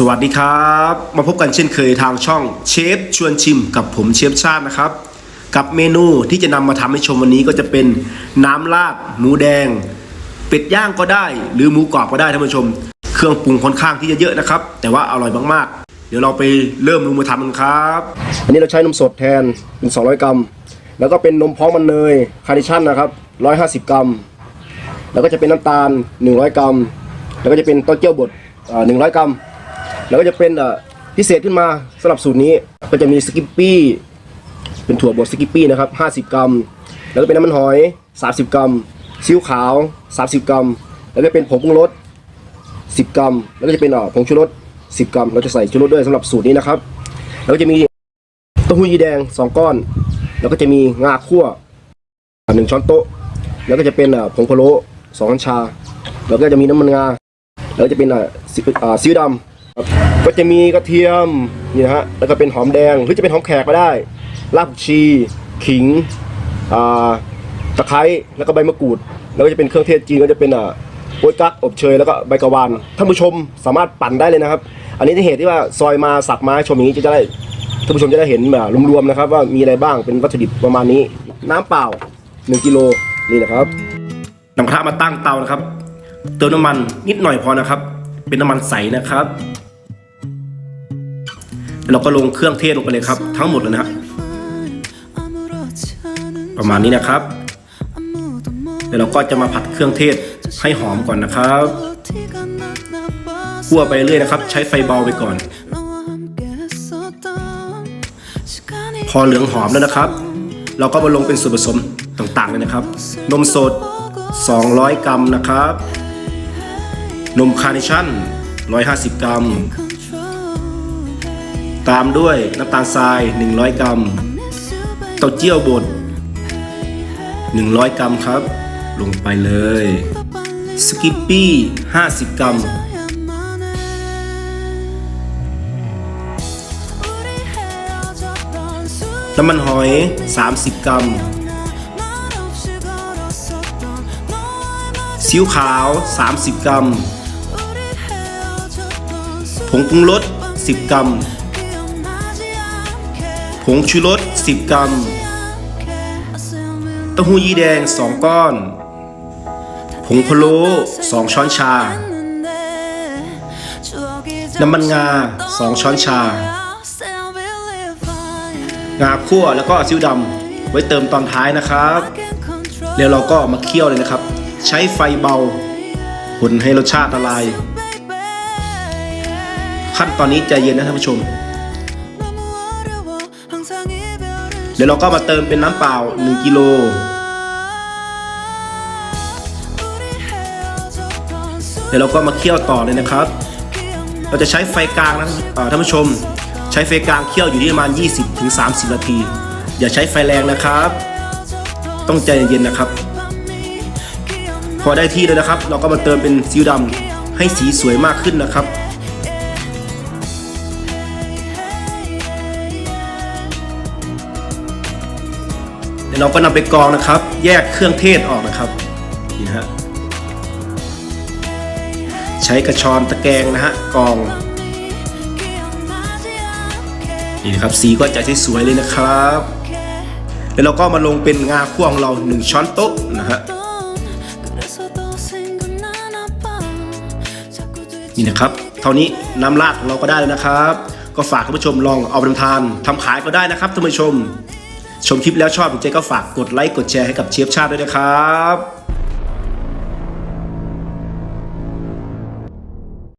สวัสดีครับ มาพบกันเช่นเคยทางช่องเชฟชวนชิมกับผมเชฟชาตินะครับ กับเมนูที่จะนำมาทำให้ชมวันนี้ก็จะเป็นน้ำราดหมูแดง เป็ดย่างก็ได้ หรือหมูกรอบก็ได้ท่านผู้ชม เครื่องปรุงค่อนข้างที่จะเยอะนะครับ แต่ว่าอร่อยมากๆ เดี๋ยวเราไปเริ่มลงมือทำกันครับอันนี้เราใช้นมสดแทนเป็น 200 กรัม แล้วก็เป็นนมพร้อมมันเนยคาร์ดิชันนะครับ 150 กรัม แล้วก็จะเป็นน้ำตาล 100 กรัม แล้วก็จะเป็นเต้าเจี้ยวบด100 กรัม แล้วก็จะเป็นพิเศษขึ้นมาสำหรับสูตรนี้ก็จะมีสกิปปี้เป็นถั่วบดสกิปปี้นะครับ50 กรัม แล้วก็เป็นน้ำมันหอย 30 กรัมซีอิ๊วขาว 30 กรัม แล้วก็เป็นผงปรุงรส10 กรัม แล้วก็จะเป็นผงชูรส10 กรัม เราจะใส่ชูรสด้วยสำหรับสูตรนี้นะครับแล้วก็จะมีเต้าหู้ยีแดง 2 ก้อน แล้วก็จะมีงาคั่วอ่าหนึ่งช้อนโต๊ะ แล้วก็จะเป็นผงพะโล้สองช้อนชา แล้วก็จะมีน้ำมันงา แล้วก็จะเป็นซีอิ๊วดำ ก็จะมีกระเทียมนี่นะฮะแล้วก็เป็นหอมแดงหรือจะเป็นหอมแขกก็ได้รากผักชี ขิงตะไคร้แล้วก็ใบมะกรูด แล้วก็จะเป็นเครื่องเทศจีนก็จะเป็นอ่าโป๊ยกั๊กอบเชยแล้วก็ใบกระวานท่านผู้ชมสามารถปั่นได้เลยนะครับ อันนี้ที่เหตุที่ว่าซอยมาสักมาชมอย่างนี้จะได้ท่านผู้ชมจะได้เห็นแบบรวมๆนะครับ ว่ามีอะไรบ้างเป็นวัตถุดิบประมาณนี้ น้ำเปล่า 1กิโลนี่นะครับนำกระทะมาตั้งเตานะครับ เติมน้ำมันนิดหน่อยพอนะครับ เป็นน้ำมันใสนะครับ เราก็ลงเครื่องเทศลงไปเลยครับ ทั้งหมดเลยนะฮะประมาณนี้นะครับเดี๋ยวเราก็จะมาผัดเครื่องเทศให้หอมก่อนนะครับคั่วไปเรื่อยนะครับ ใช้ไฟเบาไปก่อน พอเหลืองหอมแล้วนะครับ เราก็มาลงเป็นส่วนผสมต่างๆเลยนะครับ นมสด 200 กรัมนะครับ นมคาร์เนชั่น 150 กรัม ตามด้วยน้ำตาลทราย 100 กรัม เต้าเจี้ยวบด 100 กรัมครับ ลงไปเลย สกิปปี้ 50 กรัม น้ำมันหอย 30 กรัมซีอิ๊วขาว 30 กรัม ผงปรุงรส 10 กรัม ผงชูรส 10 กรัม เต้าหู้ยี้แดง 2 ก้อน ผงพะโล้2 ช้อนชา น้ำมันงา 2 ช้อนชา งาคั่วแล้วก็ซีอิ๊วดำไว้เติมตอนท้ายนะครับ แล้วเราก็มาเคี่ยวเลยนะครับ ใช้ไฟเบาคนให้รสชาติละลาย ขั้นตอนนี้ใจเย็นนะท่านผู้ชม เดี๋ยวเราก็มาเติมเป็นน้ำเปล่า 1กิโลเดี๋ยวเราก็มาเคี่ยวต่อเลยนะครับ เราจะใช้ไฟกลางนะท่านผู้ชม ใช้ไฟกลางเคี่ยวอยู่ที่ประมาณ 20-30 นาที อย่าใช้ไฟแรงนะครับ ต้องใจเย็นๆนะครับ พอได้ที่แล้วนะครับ เราก็มาเติมเป็นซีอิ๊วดำให้สีสวยมากขึ้นนะครับ ดี๋ยวเราก็นำไปกรองนะครับ แยกเครื่องเทศออกนะครับนี่นะฮะใช้กระชอนตะแกรงนะฮะกรองนี่นะครับสีก็จะสวยเลยนะครับแล้วเราก็มาลงเป็นงาคั่วของเรา 1 ช้อนโต๊ะนะฮะนี่นะครับ เท่านี้น้ำราดของเราก็ได้แล้วนะครับ ก็ฝากท่านผู้ชมลองเอาไปทำทานทำขายก็ได้นะครับท่านผู้ชม ชมคลิปแล้วชอบถูกใจก็ฝากกดไลค์กดแชร์ให้กับเชฟชาติด้วยนะครับ